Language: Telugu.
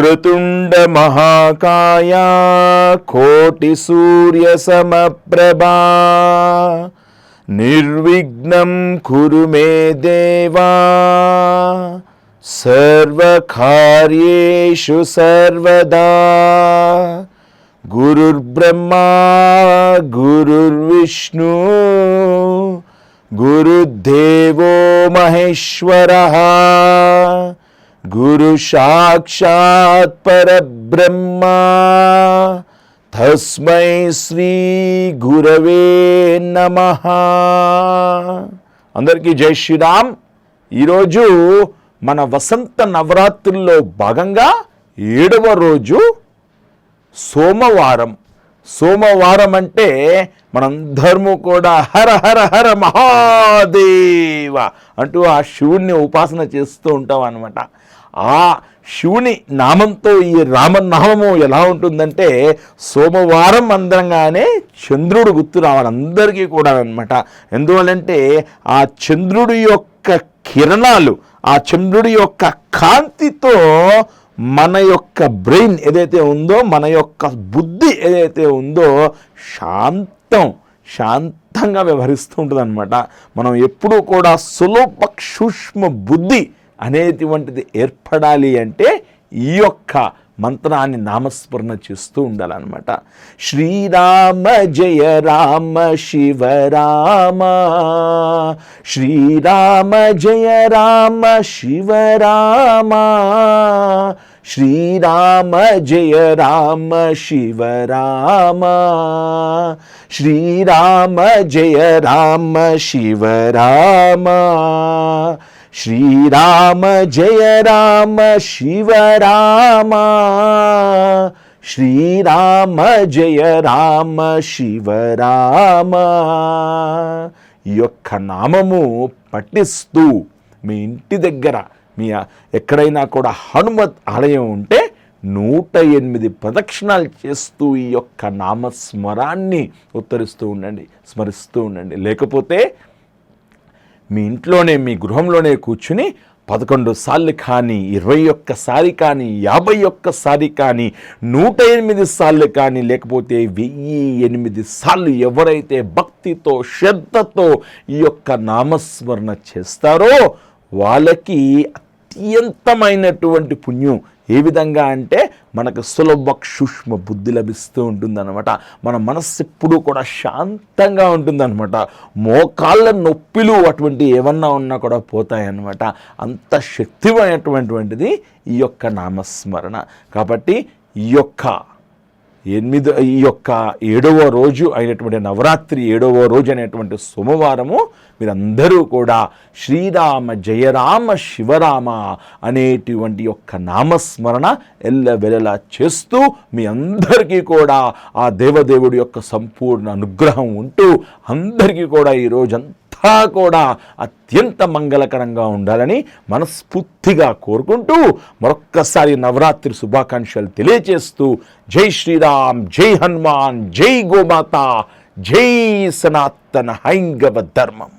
వక్రతుండ మహాకాయ కోటి సూర్య సమప్రభా. నిర్విఘ్నం కురు మే దేవా. సర్వకార్యేషు సర్వదా. గురుర్బ్రహ్మా గురుర్విష్ణు గురుదేవో మహేశ్వర. గురు సాక్షాత్ పరబ్రహ్మ. తస్మై శ్రీ గురవే నమ. అందరికీ జై శ్రీరామ్. ఈరోజు మన వసంత నవరాత్రుల్లో భాగంగా ఏడవ రోజు సోమవారం. సోమవారం అంటే మనందరము కూడా హర హర హర మహాదేవ అంటూ ఆ శివుణ్ణి ఉపాసన చేస్తూ ఉంటాం అనమాట ఆ శివుని నామంతో ఈ రామనామము ఎలా ఉంటుందంటే సోమవారం అందరంగానే చంద్రుడు గుర్తు రావాలి అందరికీ కూడా అనమాట ఎందువల్లంటే ఆ చంద్రుడి యొక్క కిరణాలు ఆ చంద్రుడి యొక్క కాంతితో మన యొక్క బ్రెయిన్ ఏదైతే ఉందో మన యొక్క బుద్ధి ఏదైతే ఉందో శాంతం శాంతంగా వ్యవహరిస్తూ ఉంటుంది అనమాట మనం ఎప్పుడూ కూడా సులభ సూక్ష్మ బుద్ధి అనేటువంటిది ఏర్పడాలి అంటే ఈ యొక్క మంత్రాన్ని నామస్మరణ చేస్తూ ఉండాలన్నమాట. శ్రీరామ జయ రామ శివ రామ. శ్రీరామ జయ రామ శివ రామ. శ్రీరామ జయ రామ శివ రామ. శ్రీరామ జయ రామ శివ రామ. శ్రీరామ జయ రామ శివ రామ. శ్రీరామ జయ రామ శివ రామ. ఈ యొక్క నామము పఠిస్తూ మీ ఇంటి దగ్గర మీ ఎక్కడైనా కూడా హనుమత్ ఆలయం ఉంటే నూట ఎనిమిది ప్రదక్షిణాలు చేస్తూ ఈ యొక్క నామస్మరాన్ని ఉత్తరిస్తూ ఉండండి స్మరిస్తూ ఉండండి. లేకపోతే మీ ఇంట్లోనే మీ గృహంలోనే కూర్చుని పదకొండు సార్లు కానీ ఇరవై ఒక్కసారి కానీ యాభై ఒక్కసారి కానీ నూట ఎనిమిది సార్లు కానీ లేకపోతే వెయ్యి ఎనిమిది సార్లు ఎవరైతే భక్తితో శ్రద్ధతో ఈ యొక్క నామస్మరణ చేస్తారో వాళ్ళకి అత్యంతమైనటువంటి పుణ్యం. ఏ విధంగా అంటే మనకు సులభ సూక్ష్మ బుద్ధి లభిస్తూ ఉంటుందన్నమాట. మన మనస్సు ఎప్పుడూ కూడా శాంతంగా ఉంటుందన్నమాట. మోకాళ్ళ నొప్పిలు అటువంటి ఏమన్నా ఉన్నా కూడా పోతాయన్నమాట. అంత శక్తిమైనటువంటిది ఈ యొక్క నామస్మరణ. కాబట్టి ఈ యొక్క ఎనిమిది ఈ యొక్క ఏడవ రోజు అయినటువంటి నవరాత్రి ఏడవ రోజు అనేటువంటి సోమవారము మీరందరూ కూడా శ్రీరామ జయరామ శివరామ అనేటువంటి యొక్క నామస్మరణ ఎల్లవెలలా చేస్తూ మీ అందరికీ కూడా ఆ దేవదేవుడి యొక్క సంపూర్ణ అనుగ్రహం ఉంటూ అందరికీ కూడా ఈ రోజంతా అంతా కూడా అత్యంత మంగళకరంగా ఉండాలని మనస్ఫూర్తిగా కోరుకుంటూ మరొక్కసారి నవరాత్రి శుభాకాంక్షలు తెలియజేస్తూ జై శ్రీరామ్ జై హనుమాన్ జై గోమాత జై సనాతన హైంగవ ధర్మం.